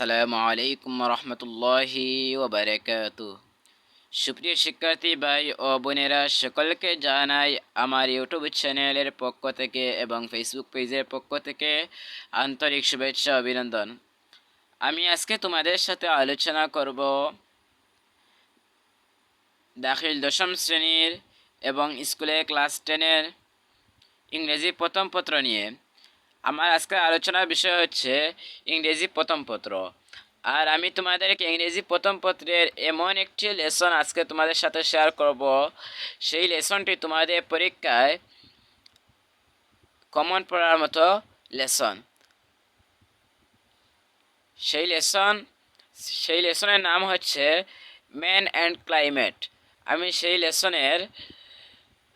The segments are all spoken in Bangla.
আসসালামু আলাইকুম রহমতুল্লাহি ওবরাকাত। সুপ্রিয় শিক্ষার্থী, ভাই ও বোনেরা, সকলকে জানাই আমার ইউটিউব চ্যানেলের পক্ষ থেকে এবং ফেসবুক পেজের পক্ষ থেকে আন্তরিক শুভেচ্ছা, অভিনন্দন। আমি আজকে তোমাদের সাথে আলোচনা করব দাখিল দশম শ্রেণির এবং স্কুলে ক্লাস টেনের ইংরেজি প্রথম পত্র নিয়ে। আমার আজকের আলোচনার বিষয় হচ্ছে ইংরেজি প্রথম পত্র। আর আমি তোমাদেরকে ইংরেজি প্রথম পত্রের এমন একটি লেসন আজকে তোমাদের সাথে শেয়ার করব। সেই লেসনটি তোমাদের পরীক্ষায় কমন পড়ার মতো লেসন। সেই লেসন, সেই লেসনের নাম হচ্ছে ম্যান অ্যান্ড ক্লাইমেট আমি সেই লেসনের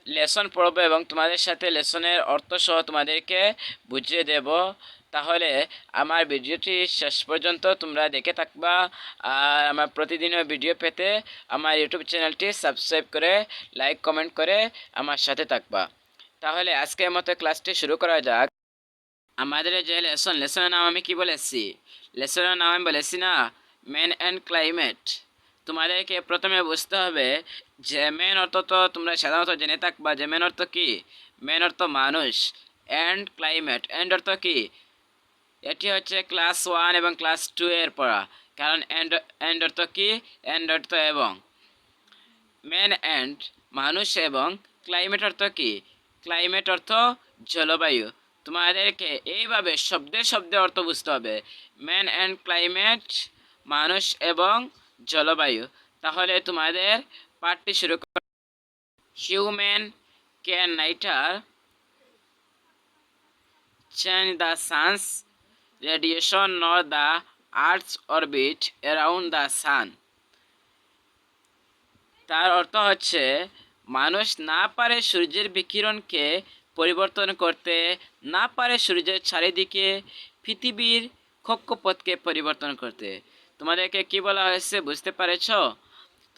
লেসন পড়ব এবং তোমাদের সাথে লেসনের অর্থ সহ তোমাদেরকে বুঝিয়ে দেব। তাহলে আমার ভিডিওটি শেষ পর্যন্ত তোমরা দেখে থাকবা আর আমার প্রতিদিনের ভিডিও পেতে আমার ইউটিউব চ্যানেলটি সাবস্ক্রাইব করে, লাইক, কমেন্ট করে আমার সাথে থাকবা। তাহলে আজকের মতো ক্লাসটি শুরু করা যাক। আমাদের যে লেসন, লেসনের নাম আমি কি বলেছি? লেসনের নাম আমি বলেছি না ম্যান অ্যান্ড ক্লাইমেট। তোমাদেরকে প্রথমে বুঝতে হবে, যে মেন অর্থ তো তোমরা সাধারণত জেনে থাকবা যে মেন অর্থ কি? মেন অর্থ মানুষ অ্যান্ড ক্লাইমেট অ্যান্ড অর্থ কি? এটি হচ্ছে ক্লাস ওয়ান এবং ক্লাস টু এর পড়া। কারণ অ্যান্ড অ্যান্ড অর্থ কি? অ্যান্ড অর্থ এবং। মেন অ্যান্ড মানুষ এবং ক্লাইমেট অর্থ কি? ক্লাইমেট অর্থ জলবায়ু। তোমাদেরকে এইভাবে শব্দে শব্দে অর্থ বুঝতে হবে। ম্যান অ্যান্ড ক্লাইমেট মানুষ এবং জলবায়ু, তাহলে তোমাদের পাঠটি শুরু কর। Human can neither change the sun's radiation nor the earth's orbit around the sun তার অর্থ হচ্ছে, মানুষ না পারে সূর্যের বিকিরণকে পরিবর্তন করতে, না পারে সূর্যের চারিদিকে পৃথিবীর কক্ষপথকে পরিবর্তন করতে। তোমাদেরকে কি বলা হয়েছে বুঝতে পারেছ?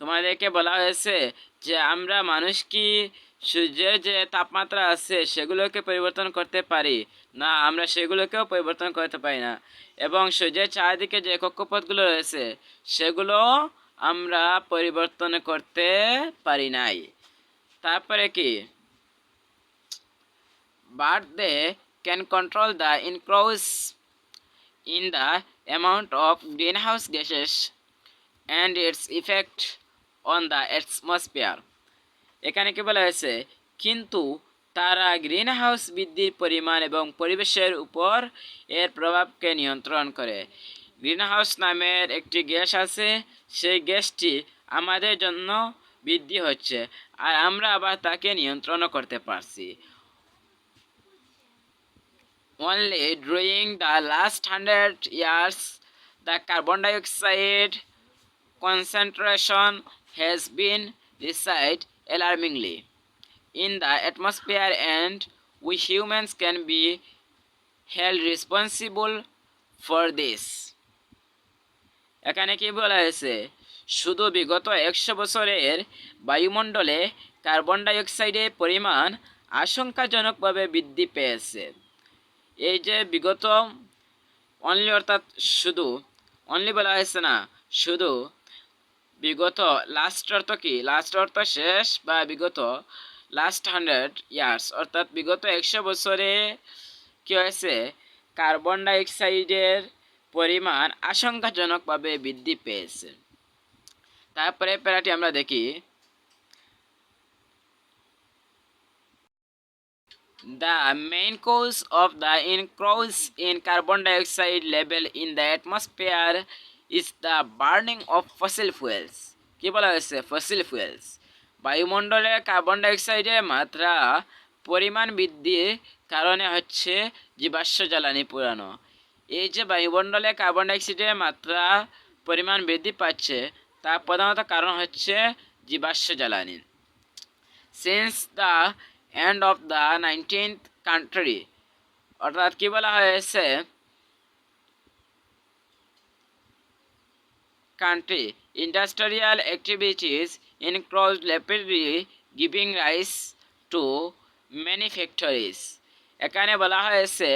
তোমাদেরকে বলা হয়েছে যে আমরা মানুষ কি সূর্যের যে তাপমাত্রা আছে সেগুলোকে পরিবর্তন করতে পারি? না, আমরা সেগুলোকেও পরিবর্তন করতে পারি না। এবং সূর্যের চারিদিকে যে কক্ষপথগুলো রয়েছে সেগুলো আমরা পরিবর্তন করতে পারি নাই। তারপরে কি? But they can control the increase in the amount of greenhouse gases and its effect on the atmosphere. এখানে কি বলা হয়েছে? কিন্তু তারা গ্রিন হাউস বৃদ্ধির পরিমাণ এবং পরিবেশের উপর এর প্রভাবকে নিয়ন্ত্রণ করে। গ্রিন হাউস নামের একটি গ্যাস আছে, সেই গ্যাসটি আমাদের জন্য বৃদ্ধি হচ্ছে, আর আমরা আবার তাকে নিয়ন্ত্রণও করতে পারছি। Only during the last hundred years, the carbon dioxide concentration has been reduced alarmingly in the atmosphere, and we humans can be held responsible for this. এখানে কি বলা হয়েছে শুধু বিগত একশো বছরের বায়ুমণ্ডলে কার্বন ডাইঅক্সাইডের পরিমাণ আশঙ্কাজনকভাবে বৃদ্ধি পেয়েছে এই যে বিগত অনলি অর্থাৎ শুধু অনলি বলা হয়েছে না, শুধু, বিগত লাস্ট অর্থ কি? লাস্ট অর্থ শেষ বা বিগত লাস্ট হান্ড্রেড ইয়ার্স অর্থাৎ বিগত একশো বছরে কী হয়েছে? কার্বন ডাইঅক্সাইডের পরিমাণ আশঙ্কাজনকভাবে বৃদ্ধি পেয়েছে। তারপরে প্যারাটি আমরা দেখি। The main cause of the increase in carbon dioxide level in the atmosphere is the burning of fossil fuels. কি বলা হয়েছে? ফসিল ফুয়েলস বায়ুমণ্ডলে কার্বন ডাইঅক্সাইডের মাত্রা পরিমাণ বৃদ্ধির কারণে হচ্ছে জীবাশ্ম জ্বালানি পুরানো। এই যে বায়ুমণ্ডলে কার্বন ডাইঅক্সাইডের মাত্রা পরিমাণ বৃদ্ধি পাচ্ছে, তার প্রধানত কারণ হচ্ছে জীবাশ্ম জ্বালানি। Since the end of the nineteenth country অর্থাৎ কি বলা হয়েছে? Country industrial activities increase rapidly giving rise to manufactories এখানে বলা হয়েছে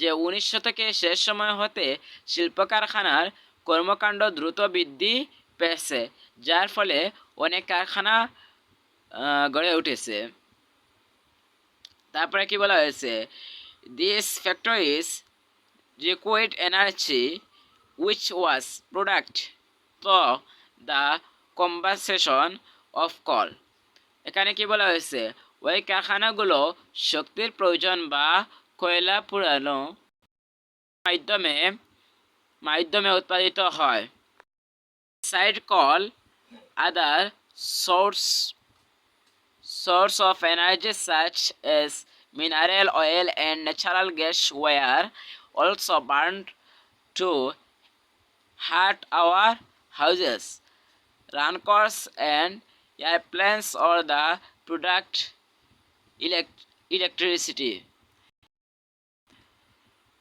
যে উনিশ শতকে শেষ সময় হতে শিল্প কারখানার কর্মকাণ্ড দ্রুত বৃদ্ধি পেয়েছে, যার ফলে অনেক কারখানা গড়ে উঠেছে। তারপরে কি বলা হয়েছে? This factories required energy which was product through the combustion of coal এখানে কি বলা হয়েছে? ওই কারখানাগুলো শক্তির প্রয়োজন বা কয়লা পুরানো মাধ্যমে মাধ্যমে উৎপাদিত হয়। Side call other source source of energy such as mineral oil and natural gas were also burned to heat our houses, run cars and airplanes or the product elect- electricity.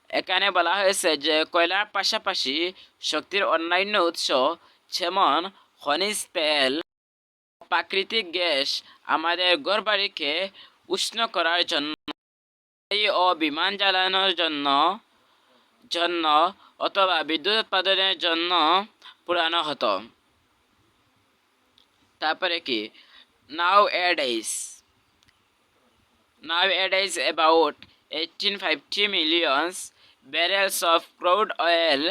এখানে বলা হয়েছে যে কয়লার পাশাপাশি শক্তির অন্যান্য উৎস যেমন খনিজ তেল প্রাকৃতিক গ্যাস আমাদের ঘরবাড়িকে উষ্ণ করার জন্য ও বিমান জ্বালানোর জন্য জন্য অথবা বিদ্যুৎ উৎপাদনের জন্য পুরানো হতো। তারপরে কি? Nowadays nowadays about eighteen fifty millions barrels of crude oil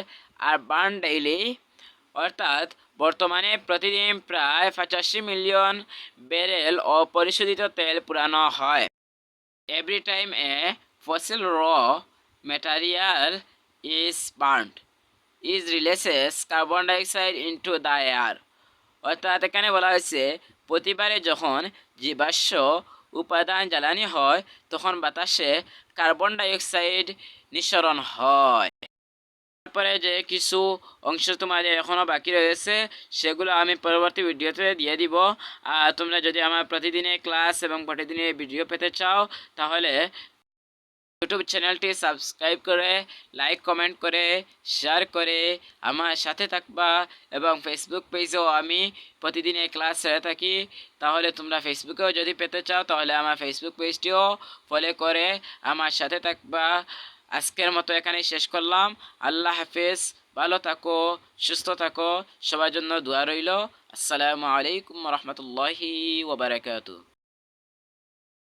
are burn daily অর্থাৎ বর্তমানে প্রতিদিন প্রায় পঁচাশি মিলিয়ন ব্যারেল অপরিশোধিত তেল পুরানো হয়। Every time a fossil or material is burned, is releases carbon dioxide into the air. অর্থাৎ এখানে বলা হয়েছে, প্রতিবারে যখন জীবাশ্ম উপাদান জ্বালানি হয়, তখন বাতাসে কার্বন ডাইঅক্সাইড নিঃসরণ হয়। তারপরে যে কিছু অংশ তোমাদের এখনও বাকি রয়েছে, সেগুলো আমি পরবর্তী ভিডিওতে দিয়ে দিব। আর তোমরা যদি আমার প্রতিদিনের ক্লাস এবং প্রতিদিনের ভিডিও পেতে চাও, তাহলে ইউটিউব চ্যানেলটি সাবস্ক্রাইব করে, লাইক, কমেন্ট করে, শেয়ার করে আমার সাথে থাকবা এবং ফেসবুক পেজেও আমি প্রতিদিনের ক্লাস ছেড়ে থাকি। তাহলে তোমরা ফেসবুকেও যদি পেতে চাও, তাহলে আমার ফেসবুক পেজটিও ফলো করে আমার সাথে থাকবা। আজকের মতো এখানে শেষ করলাম। আল্লাহ হাফেজ, ভালো থাকো, সুস্থ থাকো, সবার জন্য দোয়া রইল। আসসালামু আলাইকুম রহমতুল্লাহি ওবরাকাতু